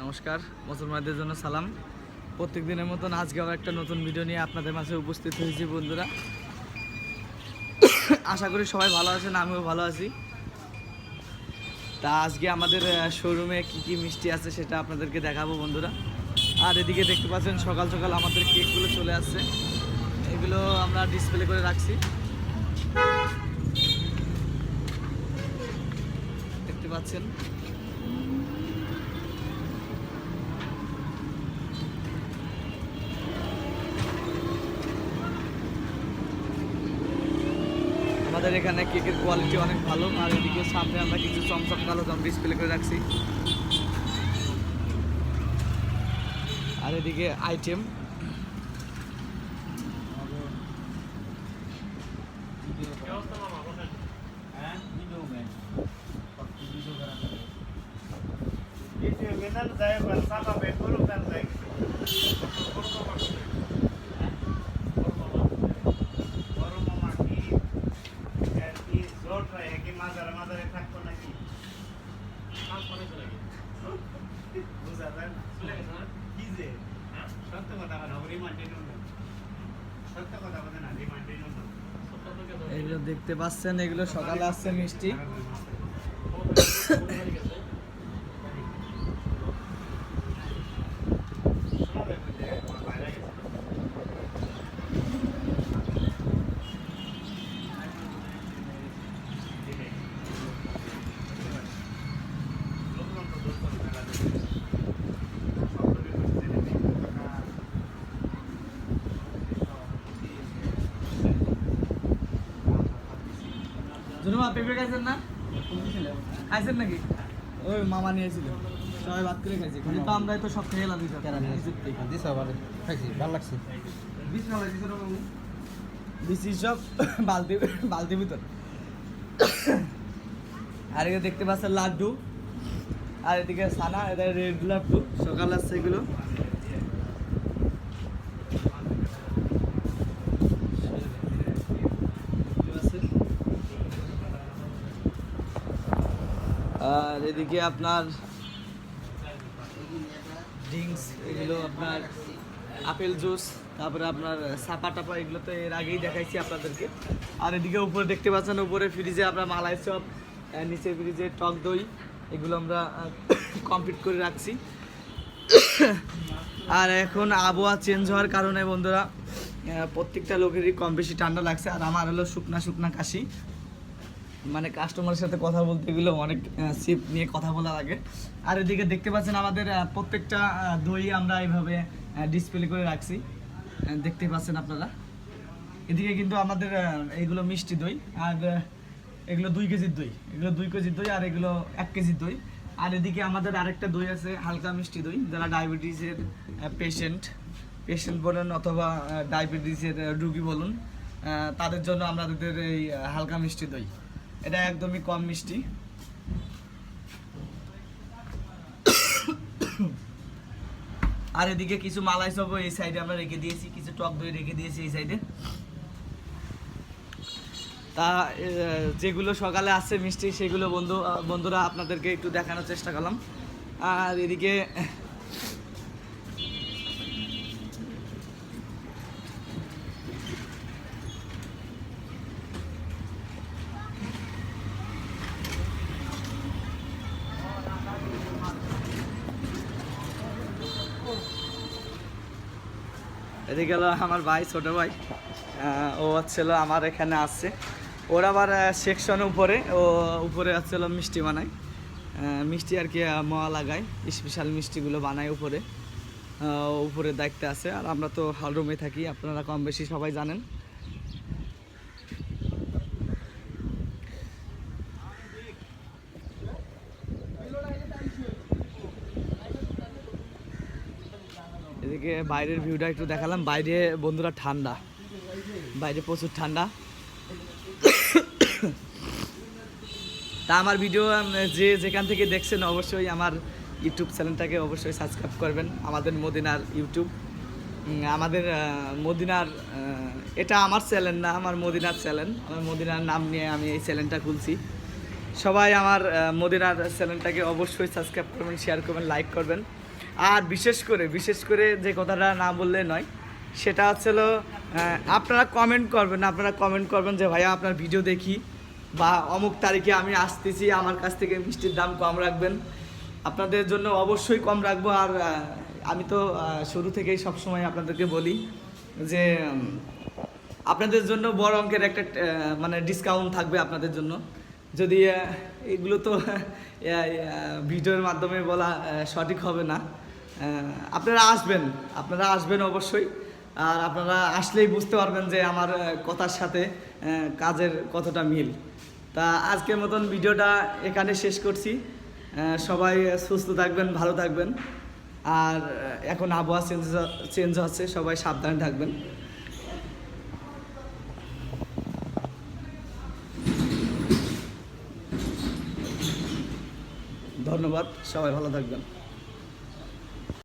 নমস্কার, মুসলমানদের জন্য সালাম। প্রত্যেক দিনের মতন আজকে আবার একটা নতুন ভিডিও নিয়ে আপনাদের মাঝে উপস্থিত হয়েছি বন্ধুরা। আশা করি সবাই ভালো আছেন, আমিও ভালো আছি। তা আজকে আমাদের শোরুমে কি কি মিষ্টি আছে সেটা আপনাদেরকে দেখাবো বন্ধুরা। আর এদিকে দেখতে পাচ্ছেন, সকাল সকাল আমাদের কেকগুলো চলে আসছে। এগুলো আমরা ডিসপ্লে করে রাখছি। দেখতে পাচ্ছেন আমাদের এখানে কেকের কোয়ালিটি অনেক ভালো, আর এদিকে সামনে আমরা কিছু চমচম কালো জাম ডিসপ্লে করে রাখছি। আর এদিকে আইটেম সত্য কথা বলে না রিমান্ডের জন্য এগুলো দেখতে পাচ্ছেন এগুলো সকালে আসছে মিষ্টি। জুনুমা পেঁপে খাইছেন না? খাইছেন নাকি? ওই মামা নিয়েছিল। সবাই ভাত করে খাইছি কিন্তু আমরা তো সব খেয়ে এলাম দিস খাইছি? ভালো লাগছে। বিশ টাকা লাগছে বাবু? সব বালতি বালতির ভিতর। আর এদিকে দেখতে পাচ্ছেন লাড্ডু আর এদিকে সানা এটা রেড লাড্ডু। সকাল আসছে এগুলো দেখতে পাচ্ছেন? আর এদিকে আপনার ড্রিঙ্কস এগুলো আপনার আপেল জুস তারপরে আপনার সাপা টাপা, এগুলো তো এর আগেই দেখাইছি আপনাদেরকে। আর এদিকে উপরে দেখতে পাচ্ছেন, উপরে ফ্রিজে আমরা মালাই চপ নিচে ফ্রিজে টক দই, এগুলো আমরা কমপ্লিট করে রাখছি। আর এখন আবহাওয়া চেঞ্জ হওয়ার কারণে বন্ধুরা প্রত্যেকটা লোকেরই কম বেশি ঠান্ডা লাগছে, আর আমার হলো শুকনা শুকনা কাশি। মানে কাস্টমারের সাথে কথা বলতে গেলে অনেক সিপ নিয়ে কথা বলা লাগে আর এদিকে দেখতে পাচ্ছেন আমাদের প্রত্যেকটা দই আমরা এইভাবে ডিসপ্লে করে রাখছি। দেখতে পাচ্ছেন আপনারা। এদিকে কিন্তু আমাদের আহ, এইগুলো মিষ্টি দই আর এগুলো দুই কেজির দই। এগুলো দুই কেজির দই আর এগুলো এক কেজির দই। আর এদিকে আমাদের আরেকটা দই আছে হালকা মিষ্টি দই। যারা ডায়াবেটিসের পেশেন্ট পেশেন্ট বলুন অথবা ডায়াবেটিসের রুগী বলুন তাদের জন্য আমাদের এই হালকা মিষ্টি দই। এটা একদমই কম মিষ্টি। আর এদিকে কিছু মালাই সব এই সাইডে আমরা রেখে দিয়েছি, কিছু টক দই রেখে দিয়েছি এই সাইডে তা যেগুলো সকালে আসছে মিষ্টি, সেগুলো বন্ধু বন্ধুরা আপনাদেরকে একটু দেখানোর চেষ্টা করলাম। আর এদিকে এদিকে গেল আমার ভাই, ছোট ভাই। ও হচ্ছিল আমার এখানে আসছে ওর আবার সেকশন উপরে, ও উপরে হচ্ছিল মিষ্টি বানায়। মিষ্টি আর কি মোয়া লাগায়। স্পেশাল মিষ্টিগুলো বানায় উপরে। উপরে দায়িত্বে আছে। আর আমরা তো হল রুমে থাকি, আপনারা কম বেশি সবাই জানেন। এদিকে বাইরের ভিউটা একটু দেখালাম। বাইরে বন্ধুরা ঠান্ডা। বাইরে প্রচুর ঠান্ডা। তা আমার ভিডিও যে যেখান থেকে দেখছেন অবশ্যই আমার ইউটিউব চ্যানেলটাকে অবশ্যই সাবস্ক্রাইব করবেন। আমাদের মদিনার ইউটিউব। আমাদের মদিনার এটা আমার চ্যানেল না, আমার মদিনার চ্যানেল। আমার মদিনার নাম নিয়ে আমি এই চ্যানেলটা খুলছি। সবাই আমার মদিনার চ্যানেলটাকে অবশ্যই সাবস্ক্রাইব করবেন শেয়ার করবেন লাইক করবেন। আর বিশেষ করে বিশেষ করে যে কথাটা না বললে নয় সেটা হচ্ছে হলো আহ, আপনারা কমেন্ট করবেন আপনারা কমেন্ট করবেন যে ভাইয়া আপনার ভিডিও দেখি বা অমুক তারিখে আমি আসতেছি আমার কাছ থেকে মিষ্টির দাম কম রাখবেন। আপনাদের জন্য অবশ্যই কম রাখব। আর আমি তো শুরু থেকেই সবসময় আপনাদেরকে বলি যে আপনাদের জন্য বড় অঙ্কের একটা মানে ডিসকাউন্ট থাকবে আপনাদের জন্য। যদি এগুলো তো ভিডিওর মাধ্যমে বলা সঠিক হবে না। আপনারা আসবেন আপনারা আসবেন অবশ্যই। আর আপনারা আসলেই বুঝতে পারবেন যে আমার কথার সাথে কাজের কতটা মিল। তা আজকের মতন ভিডিওটা এখানে শেষ করছি। সবাই সুস্থ থাকবেন, ভালো থাকবেন। আর এখন আবহাওয়া চেঞ্জ চেঞ্জ হচ্ছে, সবাই সাবধানে থাকবেন। ধন্যবাদ, সবাই ভালো থাকবেন।